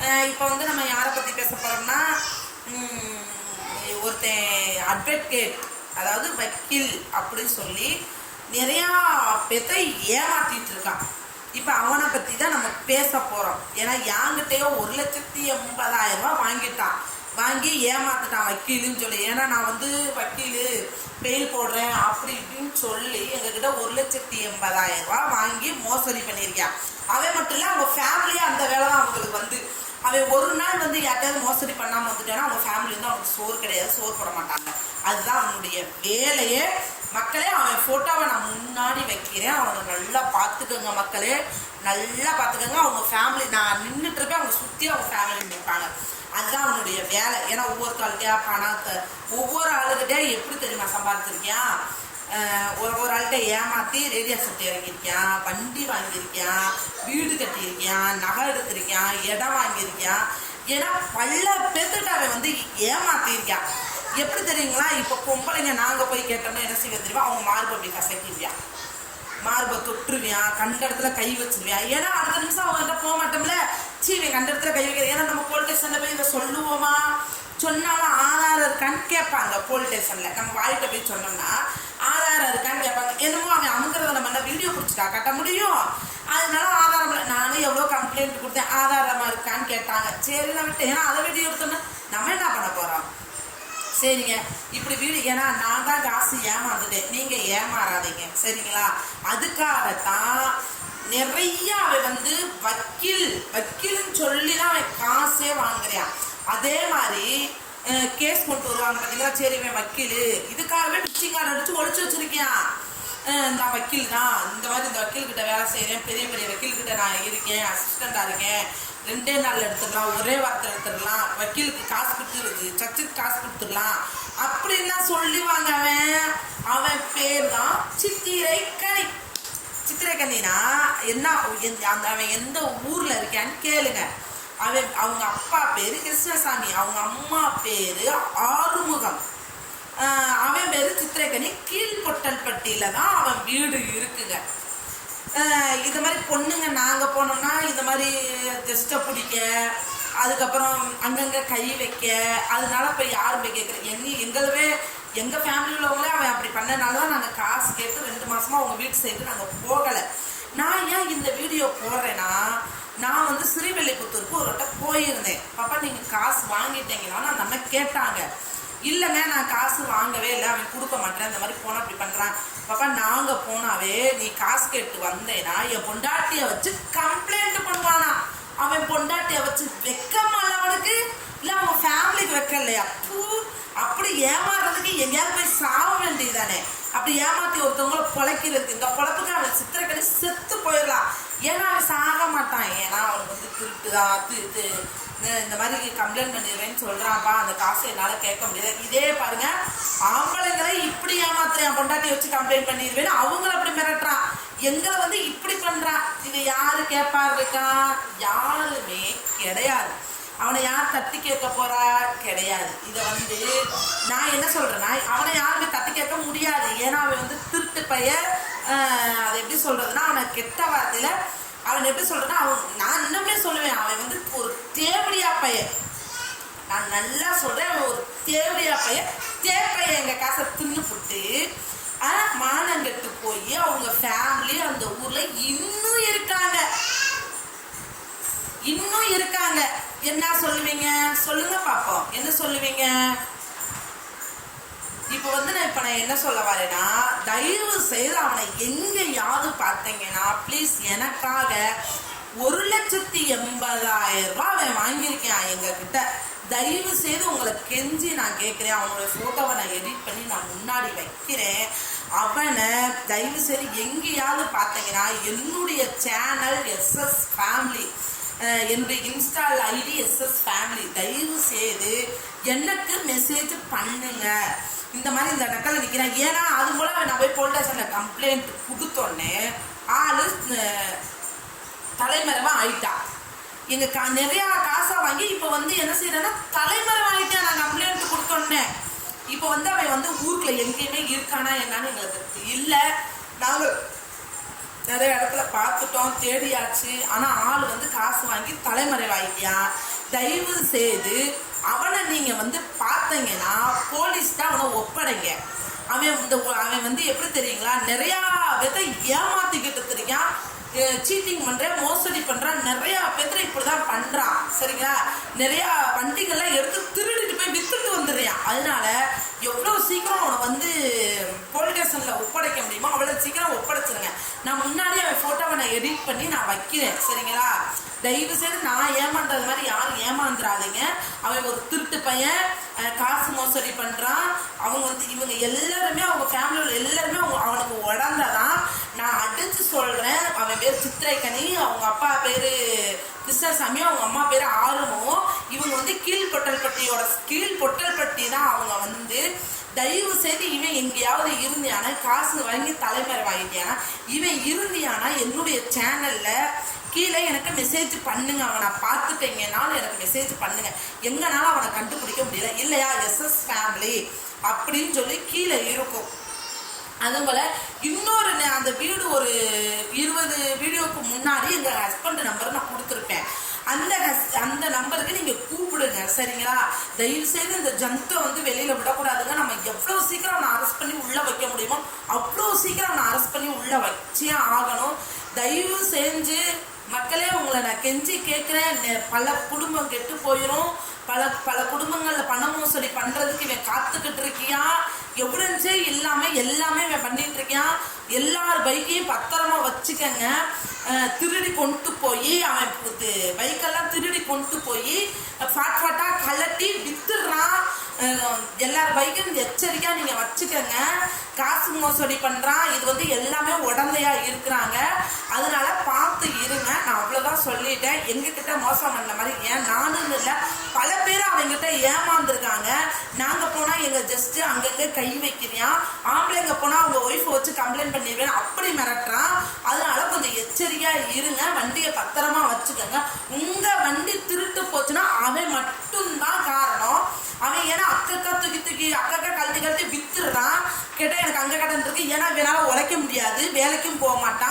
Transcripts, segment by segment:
இப்போ வந்து நம்ம யாரை பற்றி பேச போகிறோம்னா ஒருத்தன் அட்வொகேட் அதாவது வக்கீல் அப்படின்னு சொல்லி நிறையா பேத்தை ஏமாற்றிட்டு இருக்கான். இப்போ அவனை பற்றி தான் நம்ம பேச போகிறோம் ஏன்னா என்கிட்டயோ ஒரு லட்சத்தி எண்பதாயிரம் ரூபாய் வாங்கிட்டான். வாங்கி ஏமாத்துட்டான் வக்கீலுன்னு சொல்லி. ஏன்னா நான் வந்து வக்கீலு பெயில் போடுறேன் அப்படி இப்படின்னு சொல்லி எங்ககிட்ட ஒரு லட்சத்தி எண்பதாயிரம் ரூபா வாங்கி மோசடி பண்ணியிருக்கான். அவன் மட்டும் இல்லை அவங்க ஃபேமிலியாக அந்த வேலை தான் அவங்களுக்கு வந்து. அவன் ஒரு நாள் வந்து யார்கிட்டயாவது மோசடி பண்ணாமல் வந்துட்டானா அவங்க ஃபேமிலி வந்து அவனுக்கு சோறு கிடையாது சோறு போட மாட்டாங்க. அதுதான் அவனுடைய வேலையே. மக்களே அவன் ஃபோட்டோவை நான் முன்னாடி வைக்கிறேன். அவனை நல்லா பார்த்துக்கோங்க மக்களே. நல்லா பார்த்துக்கோங்க. அவங்க ஃபேமிலி நான் நின்றுட்டு இருப்பேன் அவங்க சுற்றி அவங்க ஃபேமிலி நிற்பாங்க அதுதான் அவனுடைய வேலை. ஏன்னா ஒவ்வொருத்தர்கிட்டயா பணத்தை ஒவ்வொரு ஆளுகிட்டே எப்படி தெரியுமா சம்பாதிச்சிருக்கியா? ஒரு ஒரு ஆள்கிட்ட ஏமாற்றி ரேடியோ சட்டை இறங்கியிருக்கான் வண்டி வாங்கியிருக்கான் வீடு கட்டியிருக்கான் நகை எடுத்திருக்கான் இடம் வாங்கியிருக்கான் ஏன்னா பல பேர்த்துட்டு அவன் வந்து ஏமாத்தியிருக்கான் எப்படி தெரியுங்களா? இப்போ பொம்பளைங்க நாங்கள் போய் கேட்டோம்னா என்ன செய்ய தெரியுமா? அவங்க மார்பு அப்படி கசக்கிடுவான் மார்பை தொட்டுருவியான் கண்ட இடத்துல கை வச்சிருவியான் ஏன்னா அடுத்த நிமிஷம் அவங்ககிட்ட போக மாட்டோம்ல. சீவி கண்ட இடத்துல கை வைக்கிறது. ஏன்னா நம்ம போலீஸ் ஸ்டேஷனில் போய் இதை சொல்லுவோமா? சொன்னாலும் ஆதாரம் இருக்கான்னு கேட்பாங்க போலீஸ் ஸ்டேஷனில் நம்ம வாழ்க்கை போய் சொன்னோம்னா ஆதாரம் இருக்கான்னு கேட்பாங்க. என்னமோ அவன் அமுக்கிறத நம்ம என்ன வீடியோ பிடிச்சிட்டா கட்ட முடியும். அதனால ஆதாரம் இல்லை. நானும் எவ்வளோ கம்ப்ளைண்ட் கொடுத்தேன் ஆதாரமாக இருக்கான்னு கேட்டாங்க. சரி நான் விட்டேன். ஏன்னா அதை வீடியோ எடுத்தோம்னா நம்ம என்ன பண்ண போகிறோம் சரிங்க. இப்படி வீடு ஏன்னா நான் தான் காசு ஏமாந்துட்டேன். நீங்க ஏமாறாதீங்க. சரிங்களா? அதுக்காகத்தான் நிறைய அவன் வந்து வக்கீல் வக்கீல்னு சொல்லி தான் அவன் காசே வாங்குறான். அதே மாதிரி கேஸ் கொண்டு வருவாங்க பார்த்தீங்களா? சரி இவன் வக்கீல். இதுக்காகவே பிச்சிங் கார்டு அடிச்சு இந்த வக்கீல் தான் இந்த மாதிரி இந்த வக்கீல் கிட்ட வேலை செய்கிறேன் பெரிய பெரிய வக்கீல் கிட்ட நான் இருக்கேன். அசிஸ்டண்டாக இருக்கேன். ரெண்டே நாளில் எடுத்துடலாம். ஒரே வார்த்தை எடுத்துடலாம். வக்கீலுக்கு காசு கொடுத்து சர்ச்சுக்கு காசு கொடுத்துடலாம். அப்படின்லாம் சொல்லி அவன். அவன் பேர் தான் சித்திரை கனி சித்திரை கனினா என்ன அந்த அவன் எந்த ஊர்ல இருக்கான்னு கேளுங்க. அவன் அவங்க அப்பா பேரு கிருஷ்ணசாமி. அவங்க அம்மா பேரு ஆறுமுகம். அவன் பேரு சித்திரைக்கனி. கீழ்பொட்டல்பட்டியில தான் அவன் வீடு இருக்குங்க. இது மாதிரி பொண்ணுங்க நாங்கள் போனோம்னா இந்த மாதிரி ஜெஸ்ட்டை பிடிக்க அதுக்கப்புறம் அங்கங்கே கை வைக்க அதனால இப்போ யாரும் போய் கேட்குற எங்கள் எங்களுமே எங்கள் ஃபேமிலி உள்ளவங்களே அவன் அப்படி பண்ணனால தான் நாங்கள் காசு கேட்டு ரெண்டு மாதமாக அவங்க வீட்டு சைடு நாங்கள் போகலை. நான் ஏன் இந்த வீடியோ போடுறேன்னா நான் வந்து ஸ்ரீவில்லிபுத்தூருக்கு ஒரு வட்டம் போயிருந்தேன். பாப்பா நீங்கள் காசு வாங்கிட்டீங்களான்னு அந்த அண்ணா கேட்டாங்க. இல்லைண்ணே நான் காசு வாங்கவே இல்லை அவன் கொடுக்க மாட்டேன் இந்த மாதிரி போனால் அப்படி பண்ணுறான் பாப்பா நாங்கள் போனாவே நீ காசு கேட்டு வந்தேனா என் பொண்டாட்டியை வச்சு கம்ப்ளைண்ட் பண்ணுவானா? அவன் பொண்டாட்டியை வச்சு வெக்கமல்ல அவனுக்கு? இல்லை அவன் ஃபேமிலிக்கு வைக்கலையா பூ அப்படி ஏமாறுறதுக்கு எங்கேயாவது போய் சாக வேண்டியதானே அப்படி ஏமாத்தி ஒருத்தவங்களை பொழைக்கிறதுக்கு இந்த பொழப்புக்கு அவன் சித்திரக்கடி செத்து போயிடலாம். ஏன்னா அவன் சாக மாட்டான். ஏன்னா அவனுக்கு வந்து திருட்டுதா திருட்டு. இந்த- இந்த மாதிரி கம்ப்ளைண்ட் பண்ணிடுறேன்னு சொல்கிறாப்பா அந்த காசு என்னால் கேட்க முடியாது இதே பாருங்க ஆம்பளைங்களை இப்படி ஏமாத்துறேன். பொண்டாட்டி வச்சு கம்ப்ளைண்ட் பண்ணிடுவேன்னு அவங்கள அப்படி மிரட்டுறான். எங்களை வந்து இப்படி பண்ணுறான் இது யார் கேட்பாரு இருக்கா? யாருமே கிடையாது. அவனை யார் தட்டி கேட்க போறா? கிடையாது. இதை வந்து நான் என்ன சொல்றேன்னா அவனை யாருமே தட்டி கேட்க முடியாது. ஏன்னா அவன் வந்து திருட்டு பையன். அது எப்படி சொல்றதுன்னா அவனை கெட்ட வார்த்தையில அவன் எப்படி சொல்றதுன்னா அவன் நான் இன்னுமே சொல்லுவேன் அவன் வந்து ஒரு தேவடியா பையன். நான் நல்லா சொல்றேன் அவன் ஒரு தேவடியா பையன். தேப்பையன் எங்க காசை தின்னு போட்டு மானங்கெட்டு போய் அவங்க ஃபேமிலி அந்த ஊர்ல இன்னும் இருக்காங்க. இன்னும் இருக்காங்க. என்ன சொல்லுவீங்க? சொல்லுங்க பாப்போம். என்ன சொல்லுவீங்க? இப்போ வந்து நான் இப்போ நான் என்ன சொல்ல வரேன்னா தயவு செய்து அவனை எங்கேயாவது பார்த்தீங்கன்னா ப்ளீஸ் எனக்காக ஒரு லட்சத்தி எண்பதாயிரம் ரூபாய் அவன் வாங்கியிருக்கான் எங்ககிட்ட. தயவு செய்து உங்களை கெஞ்சி நான் கேட்குறேன். அவனோட ஃபோட்டோவை நான் எடிட் பண்ணி நான் முன்னாடி வைக்கிறேன். அவனை தயவு செய்து எங்கேயாவது பார்த்தீங்கன்னா என்னுடைய சேனல் எஸ்எஸ் ஃபேமிலி என்னுடைய Insta ID S S family தயவு செய்து எனக்கு மெசேஜ் பண்ணுங்க. இந்த மாதிரி இந்த இடத்துல நிற்கிறேன் ஏன்னா அது மூலம் நான் போய் போலீஸ் கம்ப்ளைண்ட் கொடுத்தோன்னே ஆள் தலைமறைவாக தலைமறைவா ஆயிட்டா. எங்க கா நிறையா காசை வாங்கி இப்போ வந்து என்ன செய்யறேன்னா தலைமறைவா ஆயிட்டா நான் கம்ப்ளைண்ட் கொடுத்தோன்னே. இப்போ வந்து அவன் வந்து ஊருக்குள்ள எங்கேயுமே இருக்கானா என்னன்னு எங்களுக்கு இல்லை நாங்கள் நிறைய இடத்துல பார்த்துட்டோம் தேடியாச்சு. ஆனால் ஆள் வந்து காசு வாங்கி தலைமறைவாயிட்டியா? தயவு செய்து அவனை நீங்கள் வந்து பார்த்தீங்கன்னா போலீஸ் தான் அவனை ஒப்படைங்க. அவன் இந்த அவன் வந்து எப்படி தெரியுங்களா? நிறையா விதை ஏமாத்திக்கிட்டு இருக்கான் சீட்டிங் பண்ணுறேன் மோசடி பண்ணுறான் நிறையா பேர் இப்படிதான் பண்ணுறான் சரிங்களா? நிறையா வண்டிகள்லாம் எடுத்து திருடிட்டு போய் வித்துட்டு வந்துடுறான். அதனால எவ்வளோ சீக்கிரம் அவனை வந்து போலீஸ் ஸ்டேஷன்ல ஒப்படைக்க முடியுமோ அவ்வளோ சீக்கிரம் ஒப்படைச்சிருங்க. நான் முன்னாடியே அவன் ஃபோட்டோவை நான் எடிட் பண்ணி நான் வைக்கிறேன். சரிங்களா? தயவு செய்து நான் ஏமாண்டது மாதிரி யாரும் ஏமாந்துடாதீங்க அவன் ஒரு திருட்டு பையன் காசு மோசடி பண்றான். அவங்க வந்து இவங்க எல்லாருமே அவங்க ஃபேமிலியில் எல்லாருமே அவங்க அவனுக்கு உடந்ததான். நான் அடிச்சு சொல்றேன். அவன் பேர் சித்திரைக்கனி அவங்க அப்பா பேரு கிருஷ்ணசாமி அவங்க அம்மா பேரு ஆறுமோ. இவங்க வந்து கீழ் பொட்டல்பட்டியோட கீழ் பொட்டல்பட்டி தான் அவங்க வந்து. தயவு செய்து இவன் எங்கேயாவது இருந்தியானா காசு வாங்கி தலைமுறை வாங்கிட்டியானா இவன் இருந்தியானா என்னுடைய சேனல்ல கீழே எனக்கு மெசேஜ் பண்ணுங்க. அவனை பார்த்துட்டீங்கனாலும் எனக்கு மெசேஜ் பண்ணுங்க. எங்கனாலும் அவனை கண்டுபிடிக்க முடியல. இல்லையா எஸ்எஸ் ஃபேமிலி அப்படின்னு சொல்லி கீழே இருக்கும். அதுபோல இன்னொரு அந்த வீடு ஒரு இருபது வீடியோவுக்கு முன்னாடி எங்கள் ஹஸ்பண்ட் நம்பர் நான் கொடுத்துருப்பேன். அந்த ஹஸ்- அந்த நம்பருக்கு நீங்கள் கூப்பிடுங்க. சரிங்களா? தயவு செய்து இந்த ஜந்தை வந்து வெளியில் விடக்கூடாதுங்க. நம்ம எவ்வளோ சீக்கிரம் அவனை அரெஸ்ட் பண்ணி உள்ளே வைக்க முடியுமோ அவ்வளோ சீக்கிரம் அவனை அரெஸ்ட் பண்ணி உள்ளே வச்சே ஆகணும். தயவு செஞ்சு கெஞ்சி கேட்குறேன் பல குடும்பம் கெட்டு போயிடும் பல பல குடும்பங்களில் பண மோசடி பண்ணுறதுக்கு இவன் காத்துக்கிட்டு இருக்கியா? எவிடன்ஸே இல்லாமல் எல்லாமே இவன் பண்ணிட்டு இருக்கியான். எல்லார் பைக்கையும் பத்திரமா வச்சுக்கங்க. திருடி கொண்டு போய் அவன் இது பைக்கெல்லாம் திருடி கொண்டு போய் ஃபாட் ஃபாட்டாக கலட்டி வித்துடுறான். எல்லார் பைக்கும் எச்சரிக்கையாக நீங்கள் வச்சுக்கோங்க. காசு மோசடி பண்ணுறான் இது வந்து எல்லாமே உடந்தையாக இருக்கிறாங்க. அதனால பார்த்து இருங்க. நான் அவ்வளோதான் சொல்லிட்டேன். எங்ககிட்ட மோசம் பண்ண மாதிரி ஏன்? நானும் இல்லை. பல பேர் அவங்ககிட்ட ஏமாந்துருக்காங்க. நாங்கள் போனால் எங்கள் ஜஸ்ட்டு அங்கங்கே கை வைக்கிறியான் ஆம்பளைங்க போனால் அவங்க ஒய்ஃபை வச்சு கம்ப்ளைண்ட் பண்ணிடுவேன் அப்படி மிரட்டுறான். அதனால கொஞ்சம் எச்சரிக்கையாக இருங்க. வண்டியை பத்திரமா வச்சுக்கோங்க. உங்கள் வண்டி திருட்டு போச்சுன்னா அவன் மட்டும்தான் காரணம். அவன் ஏன்னா அக்கக்கா தூக்கி தூக்கி அக்கக்கா கழட்டி கழட்டி வித்துடுறான். கேட்டால் எனக்கு அங்கே கடன் இருக்கு. ஏன்னா இவனால உழைக்க முடியாது. வேலைக்கும் போக மாட்டான்.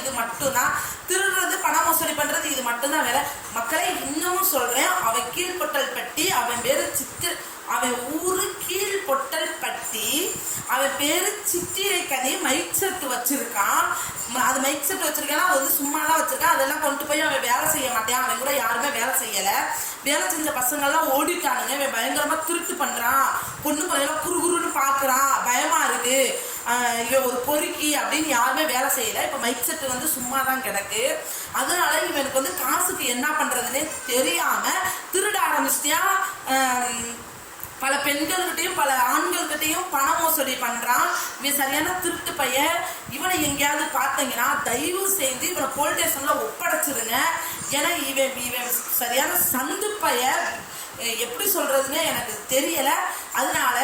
இது மட்டும்தான். திருடுறது பண மோசடி பண்றது இது மட்டும்தான் வேலை மக்களை இன்னமும் சொல்றேன் அவன் கீழ்பொட்டல் பட்டி அவன் பேரு சித்திர அவன் ஊரு கீழ்பொட்டல் பட்டி அவன் பேரு சித்திரைக்கனி மைக் செட் வச்சிருக்கான். அது மைக் செட் வச்சிருக்கானா? அது வந்து சும்மா தான் வச்சிருக்கான். அதெல்லாம் கொண்டு போய் அவன் வேலை செய்ய மாட்டான். அவன் கூட யாருமே வேலை செய்யல. வேலை செஞ்ச பசங்கள்லாம் ஓடிட்டானுங்க. இவன் பயங்கரமா திருட்டு பண்றான். பொண்ணு பையெல்லாம் குறுகுறுன்னு பாக்குறான். பயமா இருக்கு. இவன் ஒரு பொறுக்கி அப்படின்னு யாருமே வேலை செய்யலை. இப்போ மைக் செட் வந்து சும்மா தான் கிடக்கு. அதனால இவனுக்கு வந்து காசுக்கு என்ன பண்ணுறதுனே தெரியாமல் திருட ஆரம்பிச்சிட்டியா? பல பெண்கள்கிட்டையும் பல ஆண்கள்கிட்டயும் பண மோசடி பண்ணுறான் இவன் சரியான திருட்டு பையன். இவனை எங்கேயாவது பார்த்தீங்கன்னா தயவு செய்து இவனை போலீஸ் ஸ்டேஷனில் ஒப்படைச்சிருங்க. ஏன்னா இவன் இவன் சரியான சந்து பையன். எப்படி சொல்கிறதுன்னு எனக்கு தெரியலை. அதனால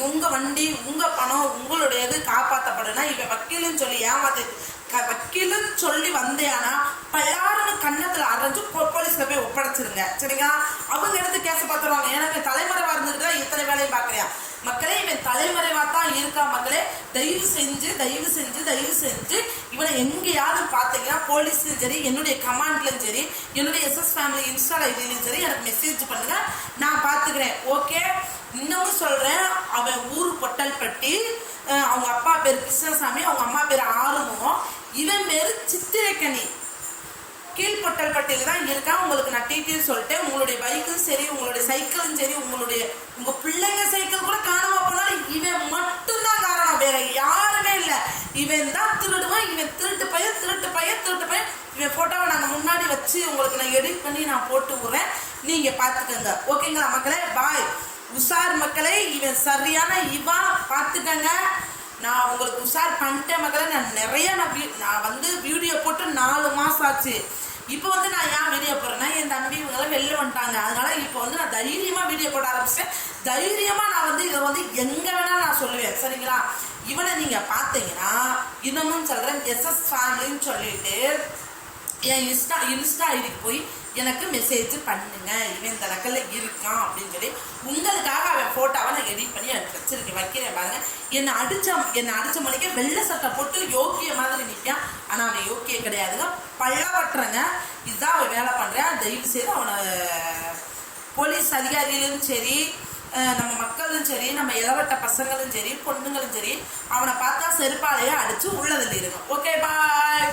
உங்க வண்டி உங்க பணம் உங்களுடையது காப்பாற்றப்படுனா இவன் வக்கீலுன்னு சொல்லி ஏமாத்து க- வக்கீலுன்னு சொல்லி வந்தேனா பல்லாருன்னு கன்னத்துல அரைஞ்சு போ- போலீஸ்ல போய் ஒப்படைச்சிருங்க. சரிங்களா? அவங்க எடுத்து கேஸ் பார்த்துருவாங்க. எனக்கு இவன் தலைமறைவா இருந்துட்டு தான் இத்தனை வேலையும் பார்க்குறியா மக்களே இவன் தலைமறைவா தான் இருக்கா மக்களே? தயவு செஞ்சு தயவு செஞ்சு தயவு செஞ்சு இவனை எங்கேயாவது பார்த்தீங்கன்னா போலீஸ்லயும் சரி என்னுடைய கமாண்ட்லயும் சரி என்னுடைய எஸ்எஸ் ஃபேமிலி இன்ஸ்டால் ஐடியிலும் சரி எனக்கு மெசேஜ் பண்ணுங்க. நான் பார்த்துக்கிறேன். ஓகே இன்னமும் சொல்கிறேன் அவன் ஊர் பொட்டல்பட்டி அவங்க அப்பா பேர் கிருஷ்ணசாமி அவங்க அம்மா பேர் ஆறுமுகம். இவன் பேரு சித்திரக்கனி. கீழ்பொட்டல்பட்டியில் தான் இருக்கான். உங்களுக்கு நான் டீட்டெயில் சொல்லிட்டேன். உங்களுடைய பைக்கும் சரி உங்களுடைய சைக்கிளும் சரி உங்களுடைய உங்கள் பிள்ளைங்க சைக்கிள் கூட காணாம போனாலும் இவன் மட்டும்தான் காரணம். வேற யாருமே இல்லை. இவன் தான் திருடுவான். இவன் திருட்டு பையன் திருட்டு பையன் திருட்டு பையன். இவன் ஃபோட்டோவை நாங்கள் முன்னாடி வச்சு உங்களுக்கு நான் எடிட் பண்ணி நான் போட்டு விடுறேன். நீங்கள் பார்த்துக்கோங்க. ஓகேங்களா மக்களே? பாய் உஷார் மக்களே இவன் சரியான இவன் பார்த்துக்கங்க. நான் உங்களுக்கு உஷார் பண்ணிட்டேன் மக்களை. நான் நிறைய நான் வீ- நான் வந்து வீடியோ போட்டு நாலு மாதம் ஆச்சு. இப்போ வந்து நான் ஏன் வீடியோ போடுறேன்னா என் தம்பி இவங்கெல்லாம் வெளில வந்துட்டாங்க. அதனால இப்போ வந்து நான் தைரியமாக வீடியோ போட ஆரம்பிச்சேன் தைரியமாக நான் வந்து இதை வந்து எங்கே வேணாலும் நான் சொல்லுவேன். சரிங்களா? இவனை நீங்கள் பார்த்தீங்கன்னா இன்னமும் சொல்கிறேன் எஸ்எஸ் ஃபேமிலின்னு சொல்லிட்டு என் இன்ஸ்டா இன்ஸ்டா ஐடிக்கு போய் எனக்கு மெசேஜ் பண்ணுங்க. இவன் இந்த நக்கல்ல இருக்கான் அப்படின்னு சொல்லி உங்களுக்காக அவன் போட்டோவை நான் எடிட் பண்ணி எனக்கு வச்சிருக்கேன். வைக்கிறேன் பாருங்க. என்னை அடிச்ச என்னை அடிச்ச மணிக்கு வெள்ளை சட்டை போட்டு யோக்கிய மாதிரி நிற்கான் ஆனா அவன் யோக்கிய கிடையாதுங்க. பள்ளவட்டுறங்க இதுதான் அவன் வேலை பண்றேன். தயவு செய்து அவனை போலீஸ் அதிகாரிகளும் சரி நம்ம மக்களும் சரி நம்ம இளவட்ட பசங்களும் சரி பொண்ணுங்களும் சரி அவனை பார்த்தா செருப்பாலையே அடிச்சு உள்ளதில் இருங்க ஓகே பாய்